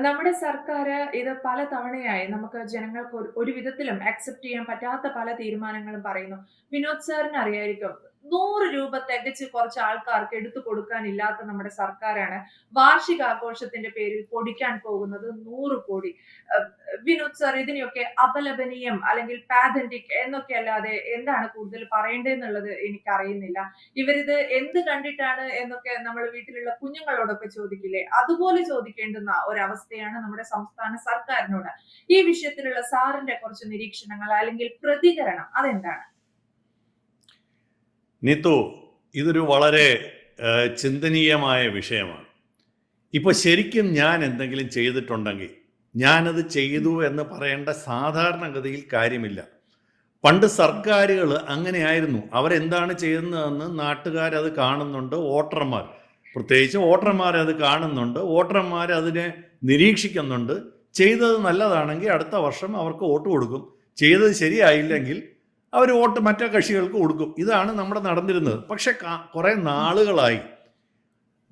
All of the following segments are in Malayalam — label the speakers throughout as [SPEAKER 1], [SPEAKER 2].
[SPEAKER 1] നമ്മുടെ സർക്കാർ ഇത് പല തവണയായി നമുക്ക് ജനങ്ങൾക്ക് ഒരു വിധത്തിലും അക്സെപ്റ്റ് ചെയ്യാൻ പറ്റാത്ത പല തീരുമാനങ്ങളും പറയുന്നു. വിനോദ് സാറിന് അറിയായിരിക്കും നൂറ് രൂപ തികച്ച് കുറച്ച് ആൾക്കാർക്ക് എടുത്തു കൊടുക്കാനില്ലാത്ത നമ്മുടെ സർക്കാരാണ് വാർഷികാഘോഷത്തിന്റെ പേരിൽ പൊടിക്കാൻ പോകുന്നത് നൂറ് കോടി. വിനോദ് സാർ ഇതിനെയൊക്കെ അപലപനീയം അല്ലെങ്കിൽ പാതന്റിക് എന്നൊക്കെ അല്ലാതെ എന്താണ് കൂടുതൽ പറയേണ്ടതെന്നുള്ളത് എനിക്കറിയുന്നില്ല. ഇവരിത് എന്ത് കണ്ടിട്ടാണ് എന്നൊക്കെ നമ്മൾ വീട്ടിലുള്ള കുഞ്ഞുങ്ങളോടൊക്കെ ചോദിക്കില്ലേ? അതുപോലെ ചോദിക്കേണ്ടുന്ന ഒരവസ്ഥയാണ് നമ്മുടെ സംസ്ഥാന സർക്കാരിനോട്. ഈ വിഷയത്തിലുള്ള സാറിന്റെ കുറച്ച് നിരീക്ഷണങ്ങൾ അല്ലെങ്കിൽ പ്രതികരണം അതെന്താണ്?
[SPEAKER 2] നിതു ഇതൊരു വളരെ ചിന്തനീയമായ വിഷയമാണ്. ഇപ്പോൾ ശരിക്കും ഞാൻ എന്തെങ്കിലും ചെയ്തിട്ടുണ്ടെങ്കിൽ ഞാനത് ചെയ്തു എന്ന് പറയേണ്ട സാധാരണഗതിയിൽ കാര്യമില്ല. പണ്ട് സർക്കാരുകൾ അങ്ങനെയായിരുന്നു. അവരെന്താണ് ചെയ്യുന്നതെന്ന് നാട്ടുകാരത് കാണുന്നുണ്ട് വോട്ടർമാർ. പ്രത്യേകിച്ച് വോട്ടർമാർ അത് കാണുന്നുണ്ട് വോട്ടർമാർ അതിനെ നിരീക്ഷിക്കുന്നുണ്ട്. ചെയ്തത് നല്ലതാണെങ്കിൽ അടുത്ത വർഷം അവർക്ക് വോട്ട് കൊടുക്കും. ചെയ്തത് ശരിയായില്ലെങ്കിൽ അവർ വോട്ട് മറ്റേ കക്ഷികൾക്ക് കൊടുക്കും. ഇതാണ് നമ്മുടെ നടന്നിരുന്നത്. പക്ഷെ കുറേ നാളുകളായി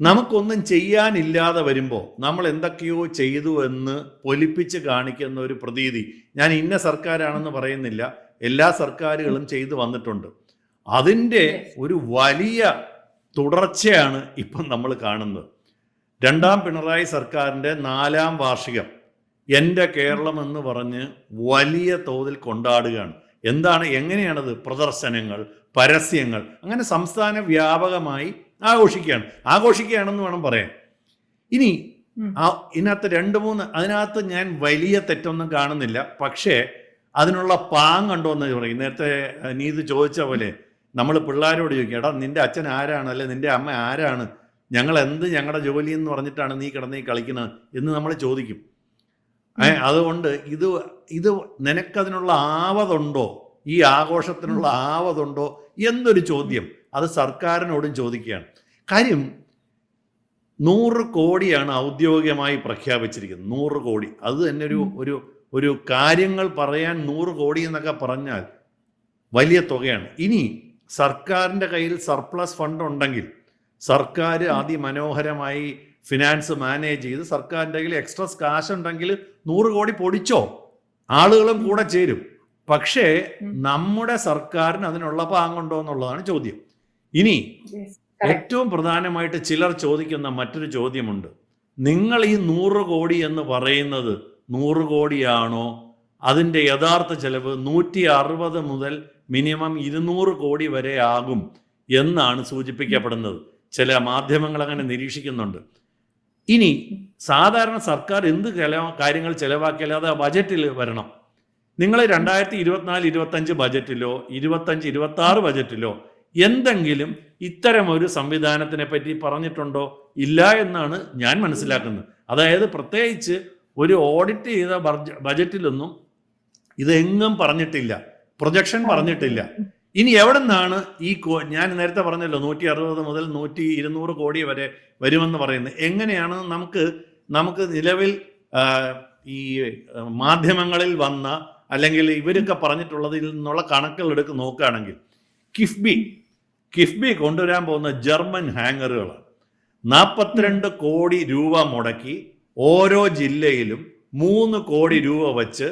[SPEAKER 2] നമുക്കൊന്നും ചെയ്യാനില്ലാതെ വരുമ്പോൾ നമ്മൾ എന്തൊക്കെയോ ചെയ്തു എന്ന് പൊലിപ്പിച്ച് കാണിക്കുന്ന ഒരു പ്രതീതി. ഞാൻ ഇന്ന സർക്കാരാണെന്ന് പറയുന്നില്ല. എല്ലാ സർക്കാരുകളും ചെയ്തു വന്നിട്ടുണ്ട്. അതിന്റെ ഒരു വലിയ തുടർച്ചയാണ് ഇപ്പം നമ്മൾ കാണുന്നത്. രണ്ടാം പിണറായി സർക്കാരിന്റെ നാലാം വാർഷികം എന്റെ കേരളം എന്ന് പറഞ്ഞ് വലിയ തോതിൽ കൊണ്ടാടുകയാണ്. എന്താണ് എങ്ങനെയാണത് പ്രദർശനങ്ങൾ പരസ്യങ്ങൾ അങ്ങനെ സംസ്ഥാന വ്യാപകമായി ആഘോഷിക്കുകയാണ്. ആഘോഷിക്കുകയാണെന്ന് വേണം പറയാൻ. ഇനി. ആ ഇതിനകത്ത് രണ്ട് മൂന്ന് അതിനകത്ത് ഞാൻ വലിയ തെറ്റൊന്നും കാണുന്നില്ല. പക്ഷേ അതിനുള്ള പാങ്ങുണ്ടോ എന്ന് പറയും. നേരത്തെ നീ ഇത് ചോദിച്ച പോലെ നമ്മൾ പിള്ളേരോട് ചോദിക്കും എടാ നിന്റെ അച്ഛൻ ആരാണ്? അല്ലെ നിന്റെ അമ്മ ആരാണ്? ഞങ്ങൾ എന്ത് ഞങ്ങളുടെ ജോലി എന്ന് പറഞ്ഞിട്ടാണ് നീ കിടന്നീ കളിക്കുന്നത്? എന്ന് നമ്മൾ ചോദിക്കും. അതുകൊണ്ട് ഇത് ഇത് നിനക്കതിനുള്ള ആവതുണ്ടോ? ഈ ആഘോഷത്തിനുള്ള ആവതുണ്ടോ? എന്നൊരു ചോദ്യം അത് സർക്കാരിനോടും ചോദിക്കുകയാണ്. കാര്യം നൂറ് കോടിയാണ് ഔദ്യോഗികമായി പ്രഖ്യാപിച്ചിരിക്കുന്നത്. നൂറ് കോടി. അത് തന്നെ ഒരു ഒരു ഒരു കാര്യങ്ങൾ പറയാൻ നൂറ് കോടി എന്നൊക്കെ പറഞ്ഞാൽ വലിയ തുകയാണ്. ഇനി സർക്കാരിന്റെ കയ്യിൽ സർപ്ലസ് ഫണ്ട് ഉണ്ടെങ്കിൽ സർക്കാർ അതിമനോഹരമായി ഫിനാൻസ് മാനേജ് ചെയ്ത് സർക്കാരിന്റെ കയ്യിൽ എക്സ്ട്രാ കാശ് ഉണ്ടെങ്കിൽ നൂറ് കോടി പൊടിച്ചോ? ആളുകളും കൂടെ ചേരും. പക്ഷേ നമ്മുടെ സർക്കാരിന് അതിനുള്ള പാങ്ങുണ്ടോ എന്നുള്ളതാണ് ചോദ്യം. ഇനി ഏറ്റവും പ്രധാനമായിട്ട് ചിലർ ചോദിക്കുന്ന മറ്റൊരു ചോദ്യമുണ്ട്. നിങ്ങൾ ഈ നൂറ് കോടി എന്ന് പറയുന്നത് നൂറ് കോടിയാണോ? അതിന്റെ യഥാർത്ഥ ചെലവ് നൂറ്റി അറുപത് മുതൽ മിനിമം ഇരുന്നൂറ് കോടി വരെ ആകും എന്നാണ് സൂചിപ്പിക്കപ്പെടുന്നത്. ചില മാധ്യമങ്ങൾ അങ്ങനെ നിരീക്ഷിക്കുന്നുണ്ട്. ഇനി സാധാരണ സർക്കാർ എന്ത് കാര്യങ്ങൾ ചെലവാക്കിയാലും അത് ബജറ്റിൽ വരണം. നിങ്ങൾ രണ്ടായിരത്തി ഇരുപത്തിനാല് ഇരുപത്തഞ്ച് ബജറ്റിലോ ഇരുപത്തഞ്ച് ഇരുപത്തി ആറ് ബജറ്റിലോ എന്തെങ്കിലും ഇത്തരം ഒരു സംവിധാനത്തിനെ പറ്റി പറഞ്ഞിട്ടുണ്ടോ? ഇല്ല എന്നാണ് ഞാൻ മനസ്സിലാക്കുന്നത്. അതായത് പ്രത്യേകിച്ച് ഒരു ഓഡിറ്റ് ചെയ്ത ബജറ്റിലൊന്നും ഇതെങ്ങും പറഞ്ഞിട്ടില്ല. പ്രൊജക്ഷൻ പറഞ്ഞിട്ടില്ല. ഇനി എവിടെ നിന്നാണ് ഈ ഞാൻ നേരത്തെ പറഞ്ഞല്ലോ നൂറ്റി അറുപത് മുതൽ നൂറ്റി ഇരുന്നൂറ് കോടി വരെ വരുമെന്ന് പറയുന്നത്. എങ്ങനെയാണ് നമുക്ക് നമുക്ക് നിലവിൽ ഈ മാധ്യമങ്ങളിൽ വന്ന അല്ലെങ്കിൽ ഇവരൊക്കെ പറഞ്ഞിട്ടുള്ളതിൽ നിന്നുള്ള കണക്കുകൾ എടുക്ക് നോക്കുകയാണെങ്കിൽ കിഫ്ബി കിഫ്ബി കൊണ്ടുവരാൻ പോകുന്ന ജർമ്മൻ ഹാങ്ങറുകളാണ്. നാൽപ്പത്തിരണ്ട് കോടി രൂപ മുടക്കി ഓരോ ജില്ലയിലും മൂന്ന് കോടി രൂപ വച്ച്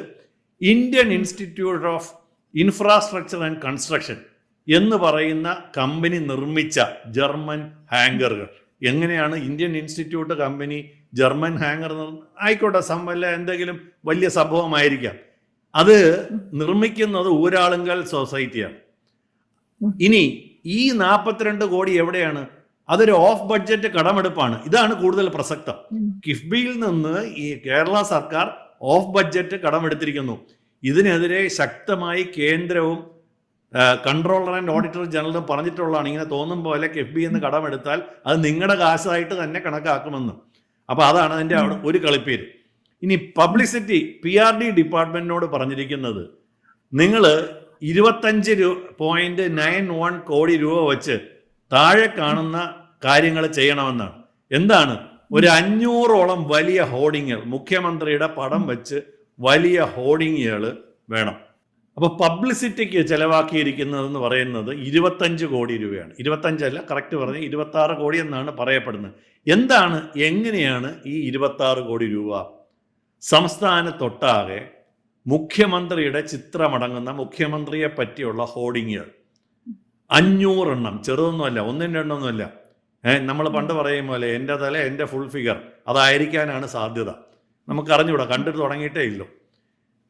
[SPEAKER 2] Indian institute of infrastructure and construction എന്ന് പറയുന്ന കമ്പനി നിർമ്മിച്ച ജർമ്മൻ ഹാങ്കറുകൾ എങ്ങനെയാണ് Indian institute company German hanger ആയിക്കോട്ടെ വല്ല എന്തെങ്കിലും വലിയ സംഭവമായിരിക്കാം. അത് നിർമ്മിക്കുന്നത് ഊരാളുങ്കൽ സൊസൈറ്റിയാണ് ഇനി ഈ നാൽപ്പത്തിരണ്ട് കോടി എവിടെയാണ്? അതൊരു ഓഫ് ബഡ്ജറ്റ് കടമെടുപ്പാണ്. ഇതാണ് കൂടുതൽ പ്രസക്തം. കിഫ്ബിയിൽ നിന്ന് ഈ കേരള സർക്കാർ ഓഫ് ബഡ്ജറ്റ് കടമെടുത്തിരിക്കുന്നു. ഇതിനെതിരെ ശക്തമായി കേന്ദ്രവും കൺട്രോളർ ആൻഡ് ഓഡിറ്റർ ജനറലും പറഞ്ഞിട്ടുള്ളതാണ്. ഇങ്ങനെ തോന്നും പോലെ കിഫ്ബി എന്ന് കടമെടുത്താൽ അത് നിങ്ങളുടെ കാശായിട്ട് തന്നെ കണക്കാക്കുമെന്ന്. അപ്പോൾ അതാണ് അതിന്റെ അവിടെ ഒരു കളിപ്പേര്. ഇനി പബ്ലിസിറ്റി പി ആർ ഡി ഡിപ്പാർട്ട്മെന്റിനോട് പറഞ്ഞിരിക്കുന്നത് നിങ്ങൾ ഇരുപത്തഞ്ച് രൂ പോയിന്റ് നയൻ വൺ കോടി രൂപ വെച്ച് താഴെ കാണുന്ന കാര്യങ്ങൾ ചെയ്യണമെന്നാണ്. എന്താണ്? ഒരു അഞ്ഞൂറോളം വലിയ ഹോർഡിങ്ങുകൾ മുഖ്യമന്ത്രിയുടെ പടം വെച്ച് വലിയ ഹോർഡിങ്ങുകൾ വേണം. അപ്പോൾ പബ്ലിസിറ്റിക്ക് ചിലവാക്കിയിരിക്കുന്നതെന്ന് പറയുന്നത് ഇരുപത്തഞ്ച് കോടി രൂപയാണ്. ഇരുപത്തഞ്ചല്ല കറക്റ്റ് പറഞ്ഞ് ഇരുപത്താറ് കോടി എന്നാണ് പറയപ്പെടുന്നത്. എന്താണ് എങ്ങനെയാണ് ഈ ഇരുപത്താറ് കോടി രൂപ? സംസ്ഥാനത്തൊട്ടാകെ മുഖ്യമന്ത്രിയുടെ ചിത്രമടങ്ങുന്ന മുഖ്യമന്ത്രിയെ പറ്റിയുള്ള ഹോർഡിങ്ങുകൾ. അഞ്ഞൂറെണ്ണം ചെറുതൊന്നുമല്ല ഒന്നും രണ്ടൊന്നുമല്ല. നമ്മൾ പണ്ട് പറയും പോലെ എന്റെ തല എന്റെ ഫുൾ ഫിഗർ അതായിരിക്കാനാണ് സാധ്യത. നമുക്ക് അറിഞ്ഞുകൂടാ കണ്ടിട്ട് തുടങ്ങിയിട്ടേ ഇല്ലോ.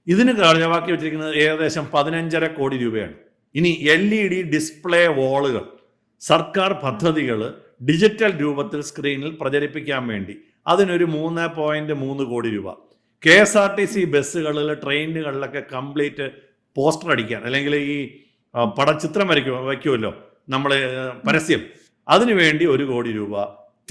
[SPEAKER 2] ഇതിന് കാര്യമാക്കി വെച്ചിരിക്കുന്നത് ഏകദേശം പതിനഞ്ചര കോടി രൂപയാണ്. ഇനി എൽ ഇ ഡി ഡിസ്പ്ലേ വാളുകൾ സർക്കാർ പദ്ധതികൾ ഡിജിറ്റൽ രൂപത്തിൽ സ്ക്രീനിൽ പ്രചരിപ്പിക്കാൻ വേണ്ടി അതിനൊരു മൂന്ന് പോയിന്റ് മൂന്ന് കോടി രൂപ. K S R T C ബസ്സുകളിൽ ട്രെയിനുകളിലൊക്കെ കംപ്ലീറ്റ് പോസ്റ്റർ അടിക്കാൻ അല്ലെങ്കിൽ ഈ പടച്ചിത്രം വരയ്ക്കും വയ്ക്കുമല്ലോ നമ്മൾ പരസ്യം. അതിനുവേണ്ടി ഒരു കോടി രൂപ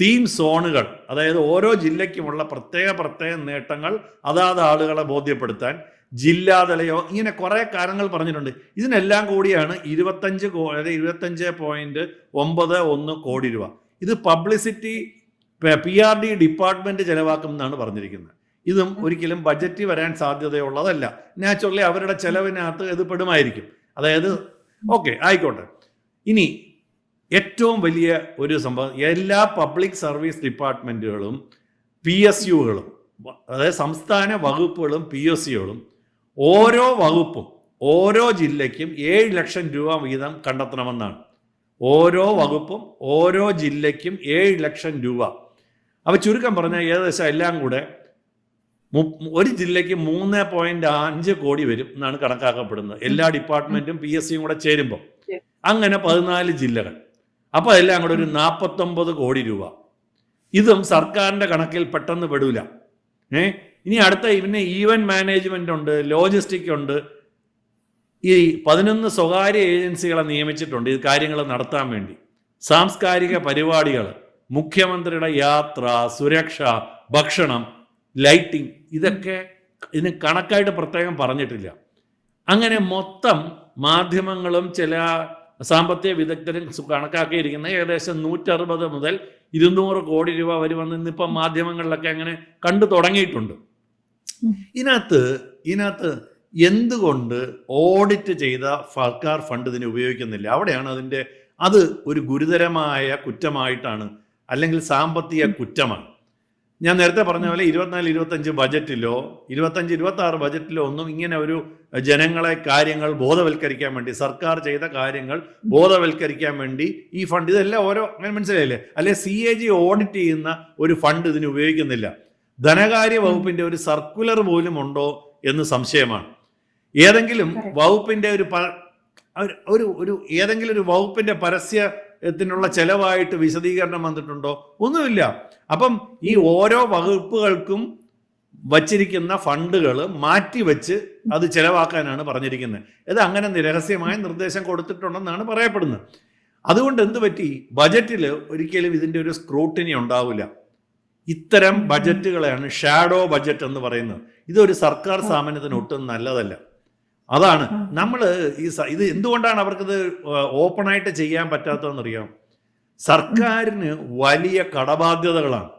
[SPEAKER 2] തീം സോണുകൾ അതായത് ഓരോ ജില്ലയ്ക്കുമുള്ള പ്രത്യേക പ്രത്യേക നേട്ടങ്ങൾ അതാത് ആളുകളെ ബോധ്യപ്പെടുത്താൻ ജില്ലാതലയോ ഇങ്ങനെ കുറേ കാര്യങ്ങൾ പറഞ്ഞിട്ടുണ്ട്. ഇതിനെല്ലാം കൂടിയാണ് ഇരുപത്തഞ്ച് കോ അതായത് ഇരുപത്തഞ്ച് പോയിന്റ് ഒമ്പത് ഒന്ന് കോടി രൂപ. ഇത് publicity P R D department ചെലവാക്കും എന്നാണ് പറഞ്ഞിരിക്കുന്നത്. ഇതും ഒരിക്കലും ബജറ്റ് വരാൻ സാധ്യതയുള്ളതല്ല. നാച്ചുറലി അവരുടെ ചെലവിനകത്ത് ഇത് പെടുമായിരിക്കും. അതായത് ഓക്കെ ആയിക്കോട്ടെ. ഇനി ഏറ്റവും വലിയ ഒരു സംഭവം എല്ലാ പബ്ലിക് സർവീസ് ഡിപ്പാർട്ട്മെന്റുകളും പി എസ് യുകളും അതായത് സംസ്ഥാന വകുപ്പുകളും പി എസ് സികളും ഓരോ വകുപ്പും ഓരോ ജില്ലയ്ക്കും ഏഴ് ലക്ഷം രൂപ വീതം കണ്ടെത്തണമെന്നാണ്. ഓരോ വകുപ്പും ഓരോ ജില്ലയ്ക്കും ഏഴ് ലക്ഷം രൂപ. അവ ചുരുക്കം പറഞ്ഞാൽ ഏകദേശം എല്ലാം കൂടെ ഒരു ജില്ലയ്ക്ക് മൂന്ന് പോയിന്റ് അഞ്ച് കോടി വരും എന്നാണ് കണക്കാക്കപ്പെടുന്നത്. എല്ലാ ഡിപ്പാർട്ട്മെന്റും പി എസ് സിയും കൂടെ ചേരുമ്പോൾ അങ്ങനെ പതിനാല് ജില്ലകൾ. അപ്പോൾ എല്ലാം കൂടെ ഒരു നാൽപ്പത്തൊമ്പത് കോടി രൂപ. ഇതും സർക്കാരിന്റെ കണക്കിൽ പെട്ടെന്ന് പെടൂല. ഏ? ഇനി അടുത്ത പിന്നെ ഈവന്റ് മാനേജ്മെന്റ് ഉണ്ട് ലോജിസ്റ്റിക് ഉണ്ട്. ഈ പതിനൊന്ന് സ്വകാര്യ ഏജൻസികളെ നിയമിച്ചിട്ടുണ്ട് ഈ കാര്യങ്ങൾ നടത്താൻ വേണ്ടി. സാംസ്കാരിക പരിപാടികൾ മുഖ്യമന്ത്രിയുടെ യാത്ര സുരക്ഷ ഭക്ഷണം ലൈറ്റിംഗ് ഇതൊക്കെ ഇതിന് കണക്കായിട്ട് പ്രത്യേകം പറഞ്ഞിട്ടില്ല. അങ്ങനെ മൊത്തം മാധ്യമങ്ങളും ചില സാമ്പത്തിക വിദഗ്ധരും കണക്കാക്കിയിരിക്കുന്ന ഏകദേശം നൂറ്ററുപത് മുതൽ ഇരുന്നൂറ് കോടി രൂപ വരുമെന്ന് ഇന്നിപ്പം മാധ്യമങ്ങളിലൊക്കെ അങ്ങനെ കണ്ടു തുടങ്ങിയിട്ടുണ്ട്. ഇതിനകത്ത് ഇതിനകത്ത് എന്തുകൊണ്ട് ഓഡിറ്റ് ചെയ്ത സർക്കാർ ഫണ്ട് ഇതിനെ ഉപയോഗിക്കുന്നില്ല അവിടെയാണ് അതിന്റെ അത് ഒരു ഗുരുതരമായ കുറ്റമായിട്ടാണ് അല്ലെങ്കിൽ സാമ്പത്തിക കുറ്റമാണ് ഞാൻ നേരത്തെ പറഞ്ഞ പോലെ ഇരുപത്തിനാല് ഇരുപത്തഞ്ച് ബജറ്റിലോ ഇരുപത്തഞ്ച് ഇരുപത്തി ആറ് ബജറ്റിലോ ഒന്നും ഇങ്ങനെ ഒരു ജനങ്ങളെ കാര്യങ്ങൾ ബോധവൽക്കരിക്കാൻ വേണ്ടി സർക്കാർ ചെയ്ത കാര്യങ്ങൾ ബോധവൽക്കരിക്കാൻ വേണ്ടി ഈ ഫണ്ട് ഇതെല്ലാം ഓരോ അങ്ങനെ മനസ്സിലായില്ലേ? അല്ലെ സി എ ജി ഓഡിറ്റ് ചെയ്യുന്ന ഒരു ഫണ്ട് ഇതിന് ഉപയോഗിക്കുന്നില്ല. ധനകാര്യ വകുപ്പിന്റെ ഒരു സർക്കുലർ പോലും ഉണ്ടോ എന്ന് സംശയമാണ്. ഏതെങ്കിലും വകുപ്പിന്റെ ഒരു ഒരു- ഒരു ഏതെങ്കിലും ഒരു വകുപ്പിന്റെ പരസ്യത്തിനുള്ള ചെലവായിട്ട് വിശദീകരണം വന്നിട്ടുണ്ടോ? ഒന്നുമില്ല. അപ്പം ഈ ഓരോ വകുപ്പുകൾക്കും വച്ചിരിക്കുന്ന ഫണ്ടുകൾ മാറ്റിവെച്ച് അത് ചെലവാക്കാനാണ് പറഞ്ഞിരിക്കുന്നത്. ഇത് അങ്ങനെ നിരഹസ്യമായ നിർദ്ദേശം കൊടുത്തിട്ടുണ്ടെന്നാണ് പറയപ്പെടുന്നത്. അതുകൊണ്ട് എന്ത് പറ്റി? ബജറ്റിൽ ഒരിക്കലും ഇതിന്റെ ഒരു സ്ക്രൂട്ടിനി ഉണ്ടാവില്ല. ഇത്തരം ബജറ്റുകളെയാണ് ഷാഡോ ബജറ്റ് എന്ന് പറയുന്നത്. ഇതൊരു സർക്കാർ സ്ഥാപനത്തിന് ഒട്ടും നല്ലതല്ല. അതാണ്. നമ്മൾ ഈ ഇത് എന്തുകൊണ്ടാണ് അവർക്കിത് ഓപ്പണായിട്ട് ചെയ്യാൻ പറ്റാത്തതെന്നറിയാം? സർക്കാരിന് വലിയ കടബാധ്യതകളാണ്.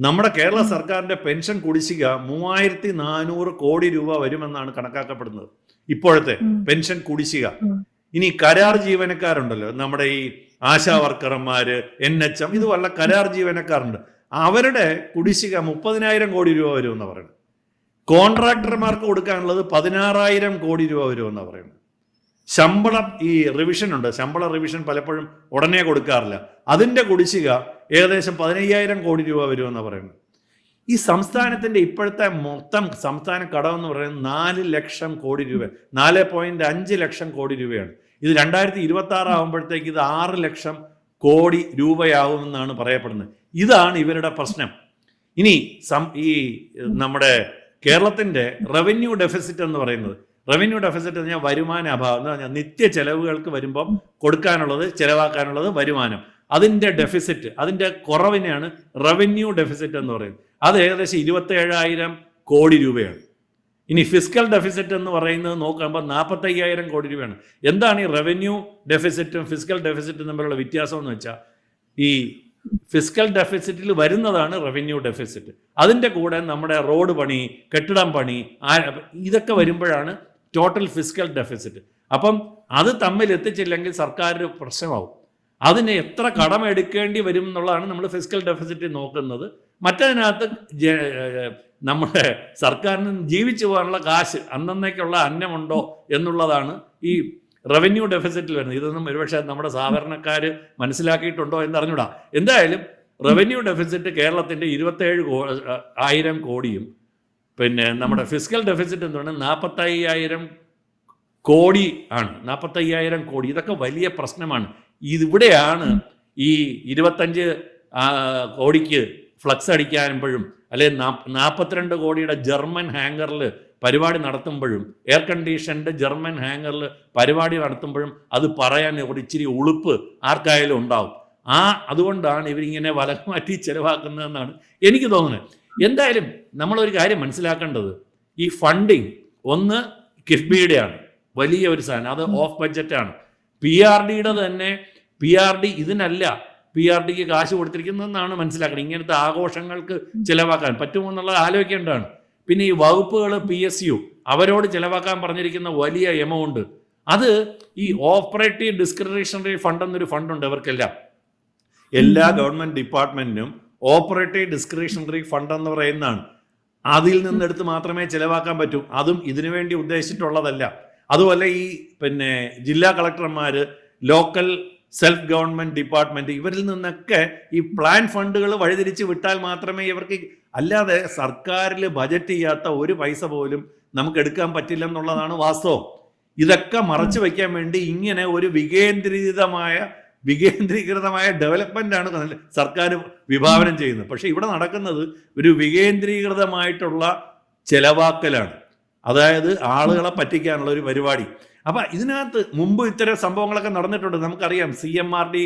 [SPEAKER 2] നമ്മുടെ കേരള സർക്കാരിന്റെ പെൻഷൻ കുടിശ്ശിക മൂവായിരത്തി നാനൂറ് കോടി രൂപ വരുമെന്നാണ് കണക്കാക്കപ്പെടുന്നത്. ഇപ്പോഴത്തെ പെൻഷൻ കുടിശ്ശിക. ഇനി കരാർ ജീവനക്കാരുണ്ടല്ലോ. നമ്മുടെ ഈ ആശാ വർക്കർമാര് എൻ എച്ച് എം ഇതുപോലുള്ള കരാർ ജീവനക്കാരുണ്ട്. അവരുടെ കുടിശ്ശിക മുപ്പതിനായിരം കോടി രൂപ വരുമെന്ന് പറയുന്നത്. കോൺട്രാക്ടർമാർക്ക് കൊടുക്കാനുള്ളത് പതിനാറായിരം കോടി രൂപ വരുമെന്നാണ് പറയുന്നത്. ശമ്പളം ഈ റിവിഷൻ ഉണ്ട്. ശമ്പള റിവിഷൻ പലപ്പോഴും ഉടനെ കൊടുക്കാറില്ല. അതിന്റെ കുടിശ്ശിക ഏകദേശം പതിനയ്യായിരം കോടി രൂപ വരുമെന്നാണ് പറയുന്നത്. ഈ സംസ്ഥാനത്തിന്റെ ഇപ്പോഴത്തെ മൊത്തം സംസ്ഥാന കടം എന്ന് പറയുന്നത് നാല് ലക്ഷം കോടി രൂപ നാല് പോയിന്റ് അഞ്ച് ലക്ഷം കോടി രൂപയാണ്. ഇത് രണ്ടായിരത്തി ഇരുപത്തി ആറ് ആകുമ്പോഴത്തേക്ക് ഇത് ആറ് ലക്ഷം കോടി രൂപയാകുമെന്നാണ് പറയപ്പെടുന്നത്. ഇതാണ് ഇവരുടെ പ്രശ്നം. ഇനി സം ഈ നമ്മുടെ കേരളത്തിന്റെ റവന്യൂ ഡെഫിസിറ്റ് എന്ന് പറയുന്നത്. റവന്യൂ ഡെഫിസിറ്റ് എന്ന് പറഞ്ഞാൽ വരുമാന അഭാവം. എന്ന് പറഞ്ഞാൽ നിത്യ ചെലവുകൾക്ക് വരുമ്പം കൊടുക്കാനുള്ളത് ചെലവാക്കാനുള്ളത് വരുമാനം. അതിന്റെ ഡെഫിസിറ്റ് അതിന്റെ കുറവിനെയാണ് റവന്യൂ ഡെഫിസിറ്റ് എന്ന് പറയുന്നത്. അത് ഏകദേശം ഇരുപത്തി ഏഴായിരം കോടി രൂപയാണ്. ഇനി ഫിസിക്കൽ ഡെഫിസിറ്റ് എന്ന് പറയുന്നത് നോക്കുമ്പോൾ നാൽപ്പത്തയ്യായിരം കോടി രൂപയാണ്. എന്താണ് ഈ റവന്യൂ ഡെഫിസിറ്റും ഫിസിക്കൽ ഡെഫിസിറ്റും തമ്മിലുള്ള വ്യത്യാസം എന്ന് വെച്ചാൽ ഈ ഫിസിക്കൽ ഡെഫിസിറ്റിൽ വരുന്നതാണ് റവന്യൂ ഡെഫിസിറ്റ് അതിന്റെ കൂടെ നമ്മുടെ റോഡ് പണി കെട്ടിടം പണി ഇതൊക്കെ വരുമ്പോഴാണ് ടോട്ടൽ ഫിസിക്കൽ ഡെഫിസിറ്റ് അപ്പം അത് തമ്മിൽ എത്തിച്ചില്ലെങ്കിൽ സർക്കാരിന് പ്രശ്നമാവും. അതിന് എത്ര കടം എടുക്കേണ്ടി വരും എന്നുള്ളതാണ് നമ്മൾ ഫിസിക്കൽ ഡെഫിസിറ്റ് നോക്കുന്നത്. മറ്റതിനകത്ത് നമ്മുടെ സർക്കാരിന് ജീവിച്ചു പോകാനുള്ള കാശ് അന്നേക്കുള്ള അന്നമുണ്ടോ എന്നുള്ളതാണ് ഈ റവന്യൂ ഡെഫിസിറ്റിൽ വരുന്നത്. ഇതൊന്നും ഒരുപക്ഷെ നമ്മുടെ സാധാരണക്കാർ മനസ്സിലാക്കിയിട്ടുണ്ടോ എന്ന് അറിഞ്ഞൂടാ എന്തായാലും റവന്യൂ ഡെഫിസിറ്റ് കേരളത്തിന്റെ ഇരുപത്തേഴ് ആയിരം കോടിയും പിന്നെ നമ്മുടെ ഫിസിക്കൽ ഡെഫിസിറ്റ് എന്ന് പറഞ്ഞാൽ നാൽപ്പത്തയ്യായിരം കോടി ആണ്. നാൽപ്പത്തയ്യായിരം കോടി. ഇതൊക്കെ വലിയ പ്രശ്നമാണ്. ഇതിവിടെയാണ് ഈ ഇരുപത്തഞ്ച് കോടിക്ക് ഫ്ലക്സ് അടിക്കാനുമ്പോഴും അല്ലെ നാൽപ്പത്തിരണ്ട് കോടിയുടെ ജർമ്മൻ ഹാങ്കറിൽ പരിപാടി നടത്തുമ്പോഴും എയർ കണ്ടീഷന്റെ ജർമ്മൻ ഹാങ്ങറിൽ പരിപാടി നടത്തുമ്പോഴും അത് പറയാൻ ഒരു ഇച്ചിരി ഉളുപ്പ് ആർക്കായാലും ഉണ്ടാവും. ആ അതുകൊണ്ടാണ് ഇവരിങ്ങനെ വലം മാറ്റി ചിലവാക്കുന്നതെന്നാണ് എനിക്ക് തോന്നുന്നത്. എന്തായാലും നമ്മളൊരു കാര്യം മനസ്സിലാക്കേണ്ടത് ഈ ഫണ്ടിങ് ഒന്ന് കിഫ്ബിയുടെയാണ് വലിയ ഒരു സാധനം. അത് ഓഫ് ബഡ്ജറ്റാണ് പി ആർ ഡിയുടെ തന്നെ പി ആർ ഡി ഇതിനല്ല പി ആർ ഡിക്ക് കാശ് കൊടുത്തിരിക്കുന്നതെന്നാണ് മനസ്സിലാക്കുന്നത്. ഇങ്ങനത്തെ ആഘോഷങ്ങൾക്ക് ചിലവാക്കാൻ പറ്റുമോ എന്നുള്ളത് ആലോചിക്കേണ്ടതാണ്. പിന്നെ ഈ വകുപ്പുകൾ പി എസ് യു അവരോട് ചിലവാക്കാൻ പറഞ്ഞിരിക്കുന്ന വലിയ എമൗണ്ട് അത് ഈ ഓപ്പറേറ്റീവ് ഡിസ്ക്രിമിനേഷണറി ഫണ്ട് എന്നൊരു ഫണ്ടുണ്ട് അവർക്കെല്ലാം. എല്ലാ ഗവൺമെന്റ് ഡിപ്പാർട്ട്മെന്റിനും ഓപ്പറേറ്റീവ് ഡിസ്ക്രിമിനേഷണറി ഫണ്ട് എന്ന് പറയുന്നതാണ്. അതിൽ നിന്നെടുത്ത് മാത്രമേ ചിലവാക്കാൻ പറ്റൂ. അതും ഇതിനു വേണ്ടി ഉദ്ദേശിച്ചിട്ടുള്ളതല്ല. അതുപോലെ ഈ പിന്നെ ജില്ലാ കളക്ടർമാർ ലോക്കൽ സെൽഫ് ഗവൺമെന്റ് ഡിപ്പാർട്ട്മെന്റ് ഇവരിൽ നിന്നൊക്കെ ഈ പ്ലാൻ ഫണ്ടുകൾ വഴിതിരിച്ച് വിട്ടാൽ മാത്രമേ ഇവർക്ക് അല്ലാതെ സർക്കാരിൽ ബജറ്റ് ചെയ്യാത്ത ഒരു പൈസ പോലും നമുക്ക് എടുക്കാൻ പറ്റില്ല എന്നുള്ളതാണ് വാസ്തവം. ഇതൊക്കെ മറച്ചു വയ്ക്കാൻ വേണ്ടി ഇങ്ങനെ ഒരു വികേന്ദ്രീതമായ വികേന്ദ്രീകൃതമായ ഡെവലപ്മെന്റ് ആണ് സർക്കാർ വിഭാവനം ചെയ്യുന്നത്. പക്ഷെ ഇവിടെ നടക്കുന്നത് ഒരു വികേന്ദ്രീകൃതമായിട്ടുള്ള ചെലവാക്കലാണ്. അതായത് ആളുകളെ പറ്റിക്കാനുള്ള ഒരു പരിപാടി. അപ്പൊ ഇതിനകത്ത് മുമ്പ് ഇത്തരം സംഭവങ്ങളൊക്കെ നടന്നിട്ടുണ്ട്. നമുക്കറിയാം C M R D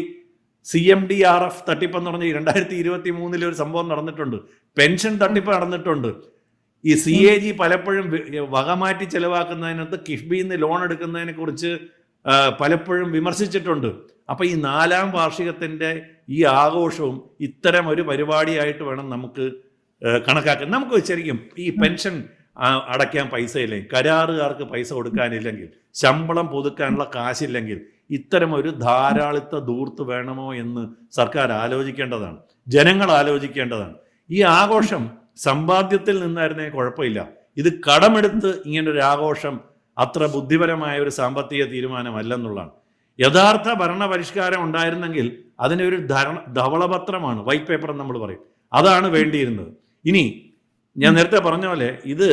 [SPEAKER 2] C M D R F തട്ടിപ്പ് എന്ന് പറഞ്ഞ രണ്ടായിരത്തി ഇരുപത്തി മൂന്നിൽ ഒരു സംഭവം നടന്നിട്ടുണ്ട്. പെൻഷൻ തട്ടിപ്പ് നടന്നിട്ടുണ്ട്. ഈ സി എ ജി പലപ്പോഴും വകമാറ്റി ചെലവാക്കുന്നതിനകത്ത് കിഫ്ബിയിൽ നിന്ന് ലോൺ എടുക്കുന്നതിനെ കുറിച്ച് പലപ്പോഴും വിമർശിച്ചിട്ടുണ്ട്. അപ്പൊ ഈ നാലാം വാർഷികത്തിന്റെ ഈ ആഘോഷവും ഇത്തരം ഒരു പരിപാടിയായിട്ട് വേണം നമുക്ക് കണക്കാക്കാൻ. നമുക്ക് ശരിക്കും ഈ പെൻഷൻ അടയ്ക്കാൻ പൈസ ഇല്ലെങ്കിൽ കരാറുകാർക്ക് പൈസ കൊടുക്കാനില്ലെങ്കിൽ ശമ്പളം പുതുക്കാനുള്ള കാശില്ലെങ്കിൽ ഇത്തരം ഒരു ധാരാളിത്ത ദൂർത്ത് വേണമോ എന്ന് സർക്കാർ ആലോചിക്കേണ്ടതാണ്. ജനങ്ങൾ ആലോചിക്കേണ്ടതാണ്. ഈ ആഘോഷം സമ്പാദ്യത്തിൽ നിന്നായിരുന്നേ കുഴപ്പമില്ല. ഇത് കടമെടുത്ത് ഇങ്ങനൊരു ആഘോഷം അത്ര ബുദ്ധിപരമായ ഒരു സാമ്പത്തിക തീരുമാനമല്ലെന്നുള്ളതാണ്. യഥാർത്ഥ ഭരണപരിഷ്കാരം ഉണ്ടായിരുന്നെങ്കിൽ അതിനൊരു ധവളപത്രമാണ് വൈറ്റ് പേപ്പർ നമ്മൾ പറയും. അതാണ് വേണ്ടിയിരുന്നത്. ഇനി ഞാൻ നേരത്തെ പറഞ്ഞ പോലെ ഇത്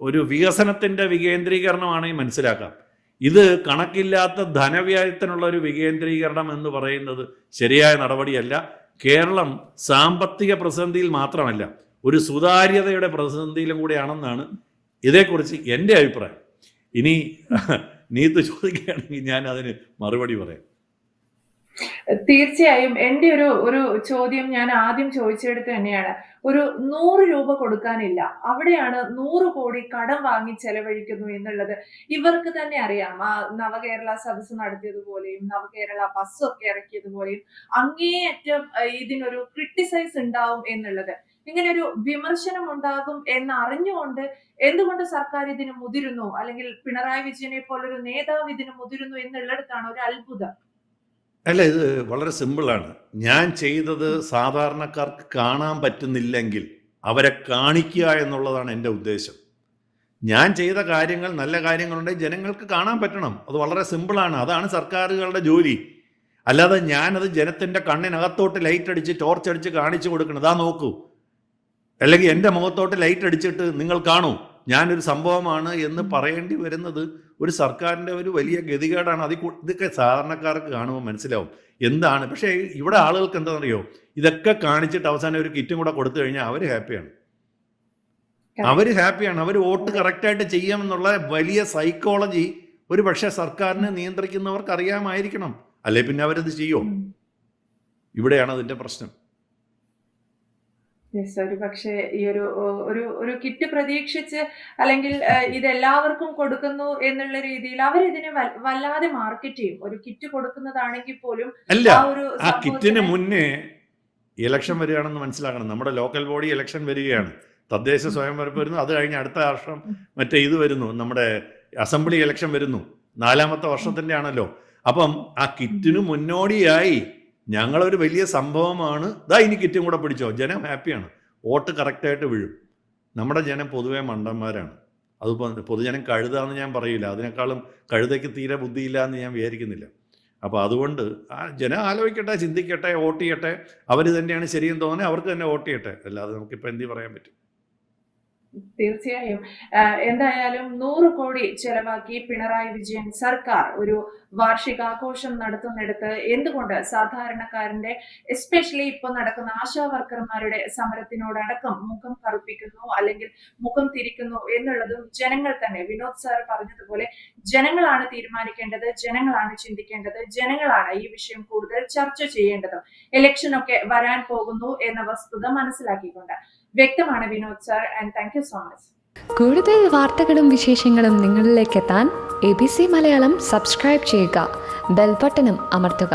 [SPEAKER 2] ഒരു വികസനത്തിന്റെ വികേന്ദ്രീകരണമാണെങ്കിൽ മനസ്സിലാക്കാം. ഇത് കണക്കില്ലാത്ത ധനവ്യയത്തിനുള്ള ഒരു വികേന്ദ്രീകരണം എന്ന് പറയുന്നത് ശരിയായ നടപടിയല്ല. കേരളം സാമ്പത്തിക പ്രതിസന്ധിയിൽ മാത്രമല്ല ഒരു സുതാര്യതയുടെ പ്രതിസന്ധിയിലും കൂടിയാണെന്നാണ് ഇതേക്കുറിച്ച് എന്റെ അഭിപ്രായം. ഇനി നീത്ത് ചോദിക്കുകയാണെങ്കിൽ ഞാൻ അതിന് മറുപടി പറയാം.
[SPEAKER 1] തീർച്ചയായും എന്റെ ഒരു ഒരു ചോദ്യം ഞാൻ ആദ്യം ചോദിച്ചെടുത്ത് തന്നെയാണ്. ഒരു നൂറ് രൂപ കൊടുക്കാനില്ല. അവിടെയാണ് നൂറ് കോടി കടം വാങ്ങി ചെലവഴിക്കുന്നു എന്നുള്ളത്. ഇവർക്ക് തന്നെ അറിയാം. ആ നവകേരള സദസ്സ് നടത്തിയതുപോലെയും നവകേരള ബസ് ഒക്കെ ഇറക്കിയതുപോലെയും അങ്ങേയറ്റം ഇതിനൊരു ക്രിട്ടിസൈസ് ഉണ്ടാവും എന്നുള്ളത്. ഇങ്ങനെ ഒരു വിമർശനം ഉണ്ടാകും എന്ന് അറിഞ്ഞുകൊണ്ട് എന്തുകൊണ്ട് സർക്കാർ ഇതിന് മുതിരുന്നു? അല്ലെങ്കിൽ പിണറായി വിജയനെ പോലൊരു നേതാവ് ഇതിന് മുതിരുന്നു എന്നുള്ളിടത്താണ് ഒരു അത്ഭുതം.
[SPEAKER 2] അല്ല ഇത് വളരെ സിമ്പിളാണ് ഞാൻ ചെയ്തത് സാധാരണക്കാർക്ക് കാണാൻ പറ്റുന്നില്ലെങ്കിൽ അവരെ കാണിക്കുക എന്നുള്ളതാണ് എന്റെ ഉദ്ദേശം. ഞാൻ ചെയ്ത കാര്യങ്ങൾ നല്ല കാര്യങ്ങളുണ്ടെങ്കിൽ ജനങ്ങൾക്ക് കാണാൻ പറ്റണം. അത് വളരെ സിമ്പിളാണ് അതാണ് സർക്കാരുകളുടെ ജോലി. അല്ലാതെ ഞാനത് ജനത്തിന്റെ കണ്ണിനകത്തോട്ട് ലൈറ്റ് അടിച്ച് ടോർച്ച് അടിച്ച് കാണിച്ചു കൊടുക്കണം. അതാ നോക്കൂ. അല്ലെങ്കിൽ എന്റെ മുഖത്തോട്ട് ലൈറ്റ് അടിച്ചിട്ട് നിങ്ങൾ കാണൂ. ഞാനൊരു സംഭവമാണ് എന്ന് പറയേണ്ടി വരുന്നത് ഒരു സർക്കാരിന്റെ ഒരു വലിയ ഗതികേടാണ്. അതിൽ ഇതൊക്കെ സാധാരണക്കാർക്ക് കാണുമ്പോൾ മനസ്സിലാവും എന്താണ്. പക്ഷേ ഇവിടെ ആളുകൾക്ക് എന്താണെന്നറിയോ? ഇതൊക്കെ കാണിച്ചിട്ട് അവസാനം ഒരു കിറ്റും കൂടെ കൊടുത്തു കഴിഞ്ഞാൽ അവർ ഹാപ്പിയാണ്. അവർ ഹാപ്പിയാണ്. അവർ വോട്ട് കറക്റ്റായിട്ട് ചെയ്യാമെന്നുള്ള വലിയ സൈക്കോളജി ഒരു പക്ഷേ സർക്കാരിനെ നിയന്ത്രിക്കുന്നവർക്ക് അറിയാമായിരിക്കണം. അല്ലെ പിന്നെ അവരത് ചെയ്യോ ഇവിടെയാണ് അതിന്റെ പ്രശ്നം.
[SPEAKER 1] ഒരു പക്ഷേ ഈ ഒരു ഒരു ഒരു കിറ്റ് പ്രതീക്ഷിച്ച് അല്ലെങ്കിൽ ഇതെല്ലാവർക്കും ഇത് എല്ലാവർക്കും കൊടുക്കുന്നു എന്നുള്ള രീതിയിൽ അവർ ഇതിനെ വല്ലാതെ മാർക്കറ്റ് ചെയ്യും. ഒരു കിറ്റ് കൊടുക്കുന്നതാണെങ്കിൽ പോലും
[SPEAKER 2] അല്ല
[SPEAKER 1] ആ
[SPEAKER 2] കിറ്റിന് മുന്നേ ഇലക്ഷൻ വരികയാണെന്ന് മനസ്സിലാക്കണം. നമ്മുടെ ലോക്കൽ ബോഡി ഇലക്ഷൻ വരികയാണ്. തദ്ദേശ സ്വയംഭരം വരുന്നു. അത് കഴിഞ്ഞ് അടുത്ത വർഷം മറ്റേ ഇത് വരുന്നു. നമ്മുടെ അസംബ്ലി ഇലക്ഷൻ വരുന്നു. നാലാമത്തെ വർഷത്തിന്റെ ആണല്ലോ അപ്പം ആ കിറ്റിന് മുന്നോടിയായി ഞങ്ങളൊരു വലിയ സംഭവമാണ്. ദാ ഇനി കിറ്റും കൂടെ പിടിച്ചോ. ജനം ഹാപ്പിയാണ്. വോട്ട് കറക്റ്റായിട്ട് വീഴും. നമ്മുടെ ജനം പൊതുവേ മണ്ടന്മാരാണ്. അതിപ്പോൾ പൊതുജനം കഴുതാന്ന് ഞാൻ പറയില്ല. അതിനേക്കാളും കഴുതയ്ക്ക് തീരെ ബുദ്ധിയില്ല എന്ന് ഞാൻ വിചാരിക്കുന്നില്ല. അപ്പോൾ അതുകൊണ്ട് ആ ജനം ആലോചിക്കട്ടെ ചിന്തിക്കട്ടെ വോട്ട് ചെയ്യട്ടെ. അവർ തന്നെയാണ് ശരിയെന്ന് തോന്നുന്നത് അവർക്ക് തന്നെ വോട്ട് ചെയ്യട്ടെ. അല്ലാതെ നമുക്കിപ്പോൾ എന്തി പറയാൻ പറ്റും?
[SPEAKER 1] തീർച്ചയായും. എന്തായാലും നൂറ് കോടി ചെലവാക്കി പിണറായി വിജയൻ സർക്കാർ ഒരു വാർഷികാഘോഷം നടത്തുന്നിടത്ത് എന്തുകൊണ്ട് സാധാരണക്കാരന്റെ എസ്പെഷ്യലി ഇപ്പൊ നടക്കുന്ന ആശാ വർക്കർമാരുടെ സമരത്തിനോടടക്കം മുഖം കറുപ്പിക്കുന്നു അല്ലെങ്കിൽ മുഖം തിരിക്കുന്നു എന്നുള്ളതും ജനങ്ങൾ തന്നെ വിനോദ് സാർ പറഞ്ഞതുപോലെ ജനങ്ങളാണ് തീരുമാനിക്കേണ്ടത് ജനങ്ങളാണ് ചിന്തിക്കേണ്ടത് ജനങ്ങളാണ് ഈ വിഷയം കൂടുതൽ ചർച്ച ചെയ്യേണ്ടതും. ഇലക്ഷൻ ഒക്കെ വരാൻ പോകുന്നു എന്ന വസ്തുത മനസ്സിലാക്കിക്കൊണ്ട്. വ്യക്തമാണ് Vinod sir and thank you so much
[SPEAKER 3] കൂടുതൽ വാർത്തകളും വിശേഷങ്ങളും നിങ്ങളിലേക്ക് എത്താൻ A B C Malayalam subscribe ചെയ്യുക ബെൽബട്ടനും അമർത്തുക.